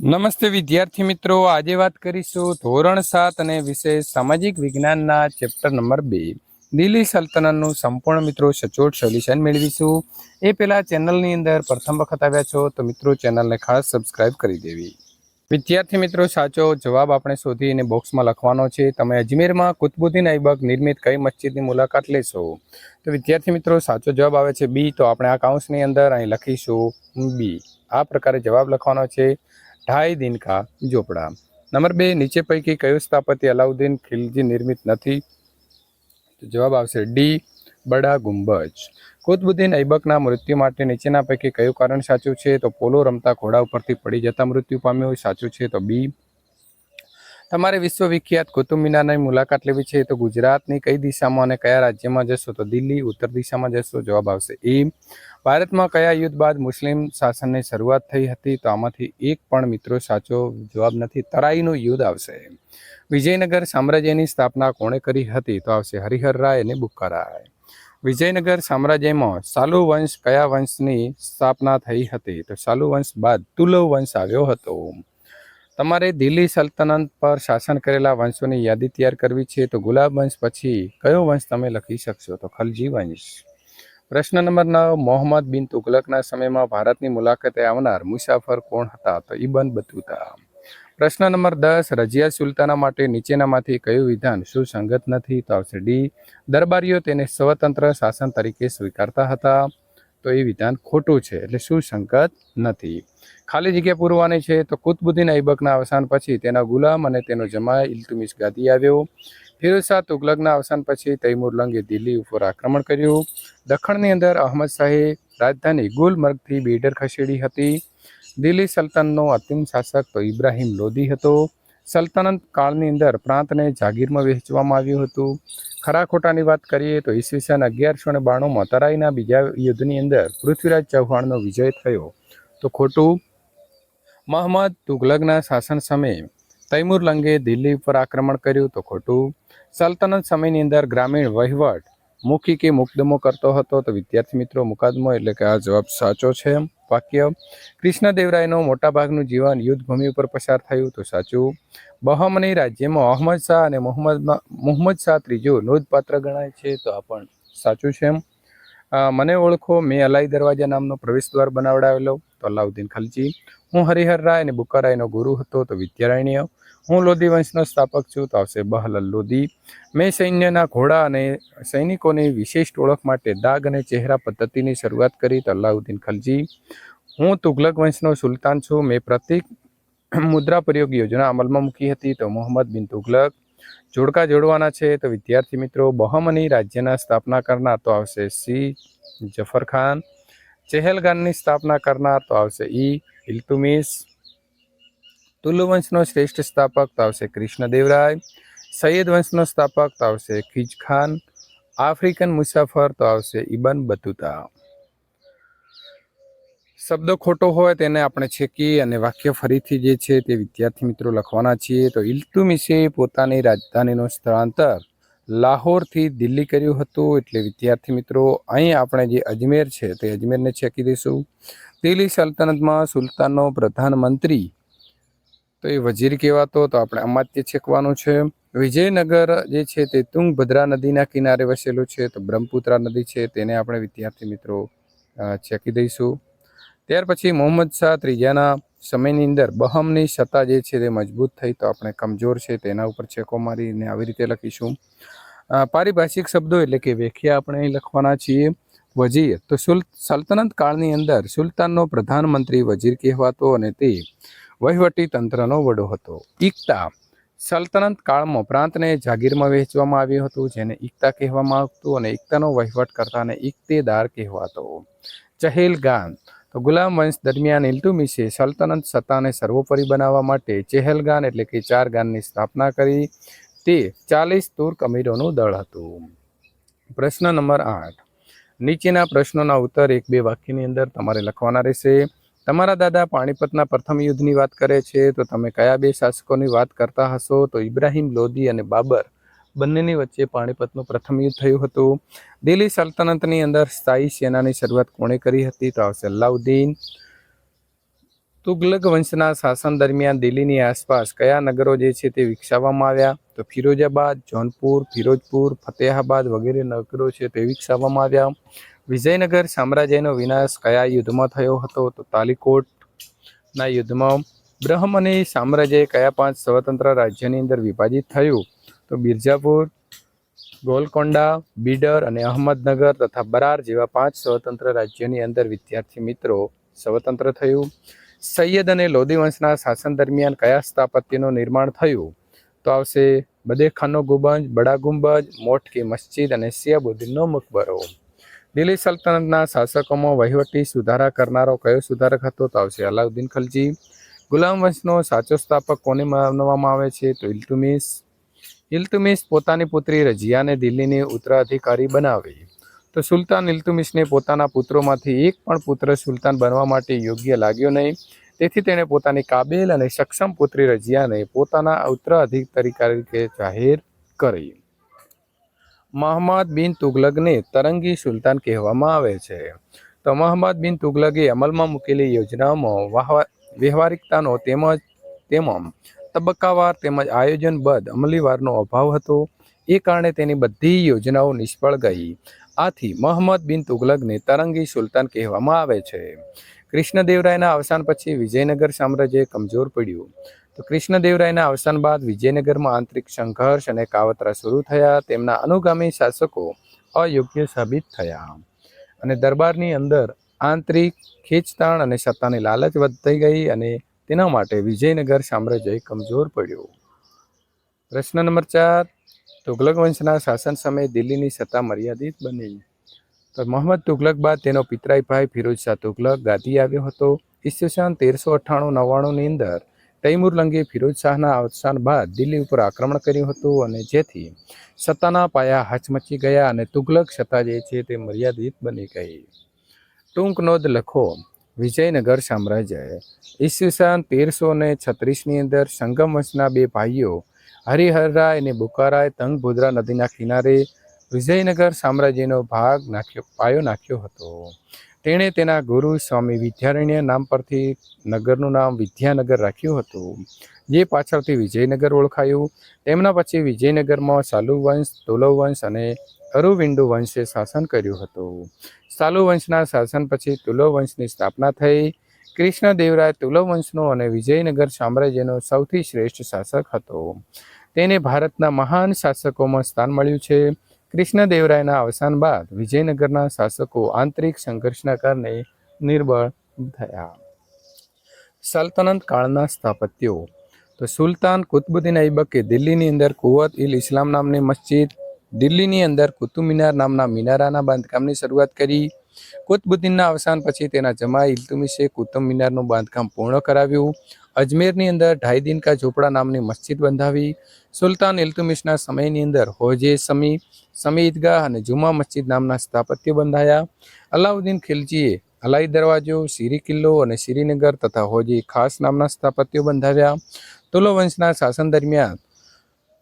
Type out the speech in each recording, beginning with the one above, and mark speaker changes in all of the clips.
Speaker 1: નમસ્તે વિદ્યાર્થી મિત્રો. આજે વાત કરીશું ધોરણ સાત અને વિષય સામાજિક વિજ્ઞાનના ચેપ્ટર નંબર બે. દિલ્હી સલ્તનતનું સંપૂર્ણ મિત્રો સચોટ સોલ્યુશન મેળવીશું. એ પહેલાં ચેનલની અંદર પ્રથમ વખત આવ્યા છો તો મિત્રો ચેનલને ખાસ સબસ્ક્રાઇબ કરી દેવી. વિદ્યાર્થી મિત્રો, સાચો જવાબ આપણે શોધીને બોક્સમાં લખવાનો છે. તમે અજમેરમાં કુતબુદ્દીન ઐબક નિર્મિત કઈ મસ્જિદની મુલાકાત લેશો? તો વિદ્યાર્થી મિત્રો, સાચો જવાબ આવે છે બી. તો આપણે આ કાઉન્સની અંદર અહીં લખીશું બી. આ પ્રકારે જવાબ લખવાનો છે. ઢાઈ દિન કા ઝોપડા. નંબર બે, નીચે પૈકી કયું સ્થાપત્ય અલાઉદ્દીન ખિલજી નિર્મિત નથી? જવાબ આવશે ડી, બડા ગુંબજ. કુતબુદ્દીન ઐબકના મૃત્યુ માટે નીચેના પૈકી કયું કારણ સાચું છે? તો પોલો રમતા ઘોડા ઉપરથી પડી જતા મૃત્યુ પામ્યો સાચું છે તો બી તમારે વિશ્વવિખ્યાત કુતુબ મિનારની મુલાકાત લેવી છે તો ગુજરાતની કઈ દિશામાં અને કયા રાજ્યમાં જશો? તો દિલ્હી, ઉત્તર દિશામાં જશો? જવાબ આવશે એ. ભારતમાં કયા યુદ્ધ બાદ મુસ્લિમ શાસનની શરૂઆત થઈ હતી? તો આમાંથી એક પણ મિત્રો સાચો જવાબ નથી. તરાઈનું યુદ્ધ આવશે. વિજયનગર સામ્રાજ્યની સ્થાપના કોણે કરી હતી? તો આવશે હરિહર રાય અને બુક્કારાય વિજયનગર સામ્રાજ્યમાં સાલુ વંશ કયા વંશની સ્થાપના થઈ હતી? તો સાલુ વંશ બાદ તુલવ વંશ આવ્યો હતો. તમારે દિલ્હી સલ્તનત પર શાસન કરેલા વંશોની યાદી તૈયાર કરવી છે તો ગુલાબ વંશ પછી કયો વંશ તમે લખી શકશો? તો ખલજી વંશ. પ્રશ્ન નંબર નવ, મોહમ્મદ બિન તુગલકના સમયમાં ભારતની મુલાકાતે આવનાર મુસાફર કોણ હતા? તો ઇબન બતુતા. પ્રશ્ન નંબર દસ, રજિયા સુલતાના માટે નીચેનામાંથી કયું વિધાન સુસંગત નથી? તો આવશે ડી, દરબારીઓ તેને સ્વતંત્ર શાસન તરીકે સ્વીકારતા હતા. તો એ વિધાન ખોટું છે, એટલે સુસંગત નથી. ખાલી જગ્યા પૂરવાની છે તો કુતબુદ્દીન ઐબકના અવસાન પછી તેના ગુલામ અને તેનો જમાય ઇલ્તુમિશ ગાદી આવ્યો. ફિરોઝ શાહ તુગલકના અવસાન પછી તૈમુર લંગે દિલ્હી ઉપર આક્રમણ કર્યું. દખણની અંદર અહમદ શાહે રાજધાની ગુલમર્ગથી બીડર ખસેડી હતી. દિલ્હી સલ્તનતનો અંતિમ શાસક તો ઇબ્રાહિમ લોદી હતો. સલ્તનત કાળની અંદર પ્રાંતને જાગીરમાં વહેંચવામાં આવ્યું હતું. ખરા ખોટાની વાત કરીએ તો ઈસવીસન અગિયારસો ને બાણુંમાં તરાઈના બીજા યુદ્ધની અંદર પૃથ્વીરાજ ચૌહાણનો વિજય થયો. તો ખોટું મહમ્મદ તુગલકના શાસન સમયે તૈમુર લંગે દિલ્હી ઉપર આક્રમણ કર્યું તો ખોટું. સલ્તનત સમયની અંદર ગ્રામીણ વહીવટ મુખી કે મુકદમો કરતો હતો તો વિદ્યાર્થી મિત્રો મુકાદમો એટલે કે આ જવાબ સાચો છે. વાક્ય કૃષ્ણદેવરાયનું મોટાભાગનું જીવન યુદ્ધભૂમિ ઉપર પસાર થયું તો સાચું. બહમની રાજ્યમાં અહમદ શાહ અને મોહમ્મદ મોહમ્મદ શાહ ત્રીજો નોંધપાત્ર ગણાય છે તો આ પણ સાચું છે. અ, મને ઓળખો, મેં અલાઈ દરવાજા નામનો પ્રવેશ દ્વાર બનાવડાવેલો, તો અલાઉદ્દીન ખલજી. હું હરિહર રાય અને બુકારાયનો ગુરુ હતો, તો વિદ્યારાયણીય હું લોધી વંશનો સ્થાપક છું, તો આવશે બહલલ લોધી. મેં સૈન્યના ઘોડા અને સૈનિકોની વિશિષ્ટ ઓળખ માટે દાગ અને ચહેરા પદ્ધતિની શરૂઆત કરી, તો અલાઉદ્દીન ખલજી. હું તુગલક વંશનો સુલતાન છું. મેં પ્રતિક મુદ્રા પ્રયોગ યોજના અમલમાં મૂકી હતી, તો મોહમ્મદ બિન તુગલક જોડકા જોડવાના છે તો વિદ્યાર્થી મિત્રો, બહમની રાજ્યના સ્થાપના કરનાર તો આવશે સી જફરખાન ચહેલગાનની સ્થાપના કરનાર તો આવશે ઈ ઇલ્તુમિસ તુલુ શ્રેષ્ઠ સ્થાપક તો આવશે કૃષ્ણદેવરાય, સૈયદ વંશનો સ્થાપક તો આવશે ખીજ ખાન આફ્રિકન મુસાફર તો આવશે ઇબન બતુતા. શબ્દ ખોટો હોય તેને આપણે છેકી અને વાક્ય ફરીથી જે છે તે વિદ્યાર્થી મિત્રો લખવાના છીએ. તો ઇલ્તુમિશે પોતાની રાજધાનીનું સ્થળાંતર લાહોરથી દિલ્હી કર્યું હતું. એટલે વિદ્યાર્થી મિત્રો, અહીં આપણે જે અજમેર છે તે અજમેરને છેકી દઈશું. દિલ્હી સલ્તનતમાં સુલતાનનો પ્રધાનમંત્રી, તો એ વજીર કહેવાતો, તો આપણે અમાત્ય છેકવાનું છે. વિજયનગર જે છે તે તુંગભદ્રા નદીના કિનારે વસેલું છે. તો બ્રહ્મપુત્રા નદી છે, તેને આપણે વિદ્યાર્થી મિત્રો છેકી દઈશું. ત્યાર પછી મોહમ્મદ શાહ ત્રીજાના સમયની અંદર બહમની સત્તા જે છે તે મજબૂત થઈ તો આપણે કમજોર છે તેના ઉપર છેકો મારીને આવી રીતે લખીશું. પારિભાષિક શબ્દો એટલે કે વ્યાખ્યા આપણે લખવાના છીએ. વજીર. તો સુલ, સલ્તનત કાળની અંદર સુલતાનનો પ્રધાનમંત્રી વજીર કહેવાતો અને તે વહીવટી તંત્રનો વડો હતો. ઇકતા સલ્તનત કાળમાં પ્રાંતને જાગીરમાં વહેંચવામાં આવ્યું હતું, જેને ઇકતા કહેવામાં આવતું અને ઇકતાનો વહીવટ કરતાને ઇકતેદાર કહેવાતો. ચહેલગાન. તો ગુલામ વંશ દરમિયાન ઇલ્તુમિશે સલ્તનત સત્તાને સર્વોપરી બનાવવા માટે ચહેલગાન એટલે કે ચાર ગાનની સ્થાપના કરી. તે ચાલીસ તુર્ક અમીરોનું દળ હતું. પ્રશ્ન નંબર આઠ. નીચેના પ્રશ્નોના ઉત્તર એક બે વાક્યની અંદર તમારે લખવાના રહેશે. તમારા દાદા પાણીપતના પ્રથમ યુદ્ધની વાત કરે છે, તો તમે કયા બે શાસકોની વાત કરતા હશો? તો ઇબ્રાહિમ લોદી અને બાબર બંનેની વચ્ચે પાણીપતનું પ્રથમ યુદ્ધ થયું હતું. દિલ્હી સલ્તનતની અંદર સ્થાયી સેનાની શરૂઆત કોણે કરી હતી? તો આવશે અલાઉદ્દીન તુગલક વંશના શાસન દરમિયાન દિલ્હીની આસપાસ કયા નગરો જે છે તે વિકસાવવામાં આવ્યા? તો ફિરોજાબાદ, જોનપુર, ફિરોજપુર, ફતેહાબાદ વગેરે નગરો છે તે વિકસાવવામાં આવ્યા. વિજયનગર સામ્રાજ્યનો વિનાશ કયા યુદ્ધમાં થયો હતો? તો તાલીકોટના યુદ્ધમાં બ્રહ્મ અને સામ્રાજ્ય કયા પાંચ સ્વતંત્ર રાજ્યની અંદર વિભાજિત થયું? તો બિરજાપુર ગોલકોંડા, બીડર અને અહમદનગર તથા બરાર જેવા પાંચ સ્વતંત્ર રાજ્યોની અંદર વિદ્યાર્થી મિત્રો સ્વતંત્ર થયું. સૈયદ અને લોધી વંશના શાસન દરમિયાન કયા સ્થાપત્યનું નિર્માણ થયું? તો આવશે બદેખાનો ગુંબજ, બડા ગુંબજ, મોટકી મસ્જિદ અને સિયાબુદ્દીનનો મકબરો. દિલ્હી સલ્તનતના શાસકોમાં વહીવટી સુધારા કરનારો કયો સુધારક હતો? તો આવશે અલાઉદ્દીન ખલજી. ગુલામ વંશનો સાચો સ્થાપક કોને માનવામાં આવે છે? તો ઇલ્તુમિસ. ઇલ્તુમિસ પોતાની પુત્રી રજિયાને દિલ્હીની ઉત્તરાધિકારી બનાવી. તો સુલતાન ઇલ્તુમિશને પોતાના પુત્રોમાંથી એક પણ પુત્ર સુલતાન બનવા માટે યોગ્ય લાગ્યો નહીં. તેથી તેણે પોતાની કાબેલ અને સક્ષમ પુત્રી રજિયાને પોતાના ઉત્તરાધિકારી તરીકે જાહેર કરી. મહમ્મદ બિન તુગલકને તરંગી સુલતાન કહેવામાં આવે છે. તો મહમ્મદ બિન તુગલકે અમલમાં મૂકેલી યોજનાઓમાં વ્યવહારિકતાનો તેમજ તેમાં તબક્કાવાર તેમજ આયોજનબદ્ધ અમલીવારનો અભાવ હતો. એ કારણે તેની બધી યોજનાઓ નિષ્ફળ ગઈ. આથી મોહમ્મદ બિન તુગલકને તરંગી સુલતાન કહેવામાં આવે છે. કૃષ્ણદેવરાયના અવસાન પછી વિજયનગર સામ્રાજ્ય કમજોર પડ્યું. તો કૃષ્ણદેવરાયના અવસાન બાદ વિજયનગરમાં આંતરિક સંઘર્ષ અને કાવતરા શરૂ થયા. તેમના અનુગામી શાસકો અયોગ્ય સાબિત થયા. અને દરબારની અંદર આંતરિક ખેંચતાણ અને સત્તાની લાલચ વધતી ગઈ અને તેના માટે વિજયનગર સામ્રાજ્ય કમજોર પડ્યું. પ્રશ્ન નંબર ચાર, તુગલક વંશના શાસન સમયે દિલ્હીની સત્તા મર્યાદિત બની. તો મોહમ્મદ તુગલક બાદ તેનો પિતરાઈ ભાઈ ફિરોજ શાહ તુગલક ગાદી આવ્યો હતો. ઈસવીસન તેરસો અઠ્ઠાણું નવ્વાણુંની અંદર તૈમુર લંગે ફિરોજ શાહના અવસાન બાદ દિલ્હી ઉપર આક્રમણ કર્યું હતું અને જેથી સત્તાના પાયા હચમચી ગયા અને તુગલક સત્તા જે છે તે મર્યાદિત બની ગઈ. ટૂંક નોંધ લખો વિજયનગર સામ્રાજ્ય ઈસવીસન તેરસો ને છત્રીસની અંદર સંગમ વંશના બે ભાઈઓ હરિહરરાય અને બુકારાય તંગભુદ્રા નદીના કિનારે વિજયનગર સામ્રાજ્યનો ભાગ નાખ્યો, પાયો નાખ્યો હતો. તેણે તેના ગુરુ સ્વામી વિદ્યારણ્ય નામ પરથી નગરનું નામ વિદ્યાનગર રાખ્યું હતું. જે પાછળથી વિજયનગર ઓળખાયું. તેમના પછી વિજયનગરમાં સાલુ વંશ, તુલવ વંશ અને અરુવિંડુ વંશે શાસન કર્યું હતું. સાલુ વંશના શાસન પછી તુલવ વંશની સ્થાપના થઈ. કૃષ્ણદેવરાય તુલવ વંશનો અને વિજયનગર સામ્રાજ્યનો સૌથી શ્રેષ્ઠ શાસક હતો. તેને ભારતના મહાન શાસકોમાં સ્થાન મળ્યું છે. કૃષ્ણદેવરાયના અવસાન બાદ વિજયનગરના શાસકો આંતરિક સંઘર્ષના કારણે નિર્બળ થયા. સલ્તનત કાળના સ્થાપત્યો. તો સુલતાન કુતબુદ્દીન ઐબકે દિલ્હીની અંદર કુવત ઇલ ઇસ્લામ નામની મસ્જિદ દિલ્હીની અંદર કુતુબ મિનાર નામના મિનારાના બાંધકામની શરૂઆત કરી. કુતબુદ્દીનના અવસાન પછી તેના જમાઈ ઇલ્તુમિશે કુતુબ મિનારનું બાંધકામ પૂર્ણ કરાવ્યું. અજમેરની અંદર ઢાઈદીન કા ઝોપડા નામની મસ્જિદ બંધાવી. સુલતાન ઇલ્તુમિશના સમયની અંદર હોજે સમી સમી ઈદગાહ અને જુમા મસ્જિદ નામના સ્થાપત્ય બંધાયા. અલાઉદ્દીન ખિલજીએ અલાઈ દરવાજો, સિરી કિલ્લો અને શ્રીનગર તથા હોજી ખાસ નામના સ્થાપત્યો બંધાવ્યા. તુલો વંશના શાસન દરમિયાન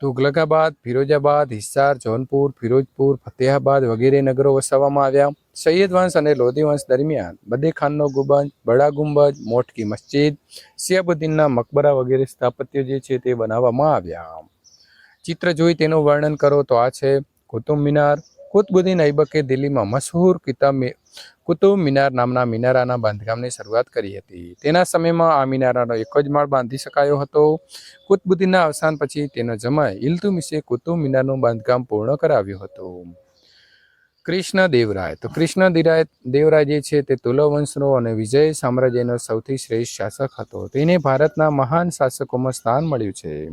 Speaker 1: તુગલકાબાદ, ફિરોજાબાદ, હિસાર, જૌનપુર, ફિરોજપુર, ફતેહાબાદ વગેરે નગરો વસાવવામાં આવ્યા. સૈયદ વંશ અને લોધી વંશ દરમિયાન બદે ખાનનો ગુંબજ, બડા ગુંબજ, મોટકી મસ્જિદ, સિયાબુદ્દીનના મકબરા વગેરે સ્થાપત્યો જે છે તે બનાવવામાં આવ્યા. ચિત્ર જોઈ તેનું વર્ણન કરો તો આ છે, કુતુબ મિનાર, કુતબુદ્દીન ઐબકે દિલ્હીમાં મશહૂર કિતાબ કુતુબ મિનાર નામના મિનારાના બાંધકામની શરૂઆત કરી હતી. તેના સમયમાં આ મિનારાનો એક જ માળ બાંધી શકાયો હતો. કુતબુદ્દીનના અવસાન પછી તેનો જમાઈ ઇલ્તુમિશે કુતુબ મિનારનું બાંધકામ પૂર્ણ કરાવ્યું હતું. કૃષ્ણ દેવરાય તો કૃષ્ણ દેરાય દેવરાય જે છે તે તુલવંશનો અને વિજય સામ્રાજ્યનો સૌથી શ્રેષ્ઠ શાસક હતો. તેને ભારતના મહાન શાસકોમાં સ્થાન મળ્યું છે.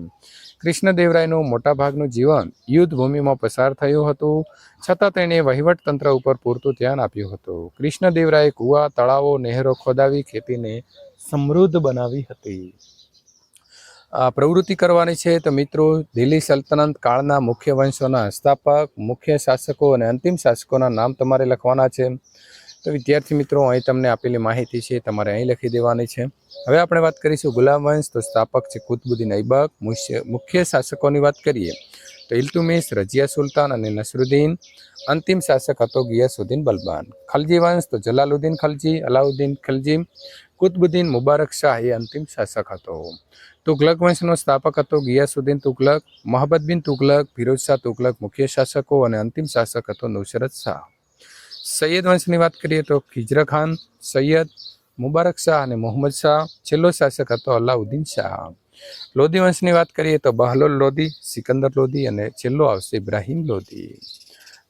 Speaker 1: કૃષ્ણદેવરાયનું મોટાભાગનું જીવન યુદ્ધ ભૂમિમાં પસાર થયું હતું. છતાં તેણે વહીવટ તંત્ર ઉપર પૂરતું ધ્યાન આપ્યું હતું. કૃષ્ણદેવરાયે કુવા, તળાવો, નહેરો ખોદાવી ખેતીને સમૃદ્ધ બનાવી હતી. પ્રવૃત્તિ કરવાની છે તો મિત્રો, દિલ્હી સલ્તનત કાળના મુખ્ય વંશોના સ્થાપક મુખ્ય શાસકો અને અંતિમ શાસકોના નામ તમારે લખવાના છે. તો વિદ્યાર્થી મિત્રો, અહીં તમને આપેલી માહિતી છે તમારે અહીં લખી દેવાની છે. હવે આપણે વાત કરીશું ગુલામ વંશ, તો સ્થાપક છે કુતબુદ્દીન ઐબક. મુખ્ય શાસકોની વાત કરીએ તો ઇલ્તુમિસ રજિયા સુલતાન અને નસરુદ્દીન. અંતિમ શાસક હતો ગિયાસુદ્દીન બલબાન. ખલજી વંશ તો જલાલુદ્દીન ખલજી, અલાઉદ્દીન ખલજી. કુતબુદ્દીન મુબારક શાહ એ અંતિમ શાસક હતો. તુગલક વંશનો સ્થાપક હતો ગિયાસુદ્દીન તુગલક મોહમ્મદ બિન તુગલક ફિરોજ શાહ તુગલક મુખ્ય શાસકો અને અંતિમ શાસક હતો નુસરત શાહ. સૈયદ વંશની વાત કરીએ તો ખિજર ખાન, સૈયદ મુબારક શાહ અને મોહમ્મદ શાહ, છેલ્લો શાસક હતો અલાઉદ્દીન શાહ. લોધી વંશની વાત કરીએ તો બહલોલ લોધી સિકંદર લોધી અને છેલ્લો આવશે ઇબ્રાહિમ લોધી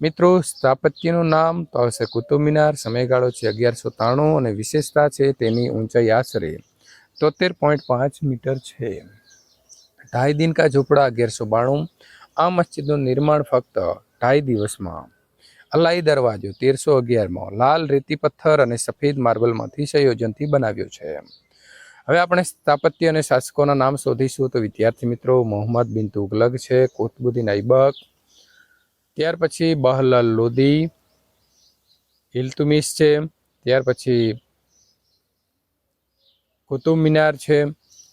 Speaker 1: મિત્રો, સ્થાપત્યનું નામ તો આવશે કુતુબ મિનાર, સમયગાળો છે અગિયારસો ત્રાણું અને વિશેષતા છે તેની ઊંચાઈ આશરે તોતેર પોઈન્ટ પાંચ મીટર છે. ઢાઈ દિન કા ઝૂંપડા અગિયારસો બાણું. આ મસ્જિદનું નિર્માણ ફક્ત ઢાઈ દિવસમાં. અલાઈ દરવાજો તેરસો અગિયારમાં લાલ રેતી પથ્થર અને સફેદ માર્બલમાંથી સંયોજનથી બનાવ્યો છે. હવે આપણે સ્થાપત્ય અને શાસકોના નામ શોધીશું. તો વિદ્યાર્થી મિત્રો, મોહમ્મદ બિન તુગલક છે, કોતબુદ્દીન ઐબક ત્યાર પછી બહલાલ લોધી ઇલ્તુમિસ છે, ત્યાર પછી કુતુબ મિનાર છે.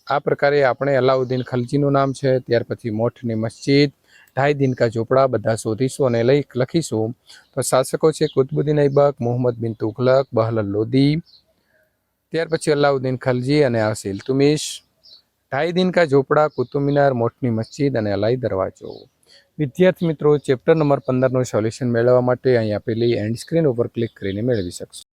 Speaker 1: આ પ્રકારે આપણે અલાઉદ્દીન ખલજીનું નામ છે, ત્યાર પછી મોઠની મસ્જિદ ઢાઈ દિન કા ઝોપડા બધા શોધીશું અને લઈ લખીશું. તો શાસકો છે કુતબુદ્દીન ઐબક, મોહમ્મદ બિન તુગલક બહલલ લોધી ત્યાર પછી અલાઉદ્દીન ખલજી અને આવશે ઇલ્તુમિશ ઢાઈ દિન કા ઝોપડા, કુતુબ મિનાર, મોઠની મસ્જિદ અને અલાઈ દરવાજો. વિદ્યાર્થી મિત્રો ચેપ્ટર નંબર પંદરનું સોલ્યુશન મેળવવા માટે અહીં આપેલી એન્ડ સ્ક્રીન ઉપર ક્લિક કરીને મેળવી શકશો.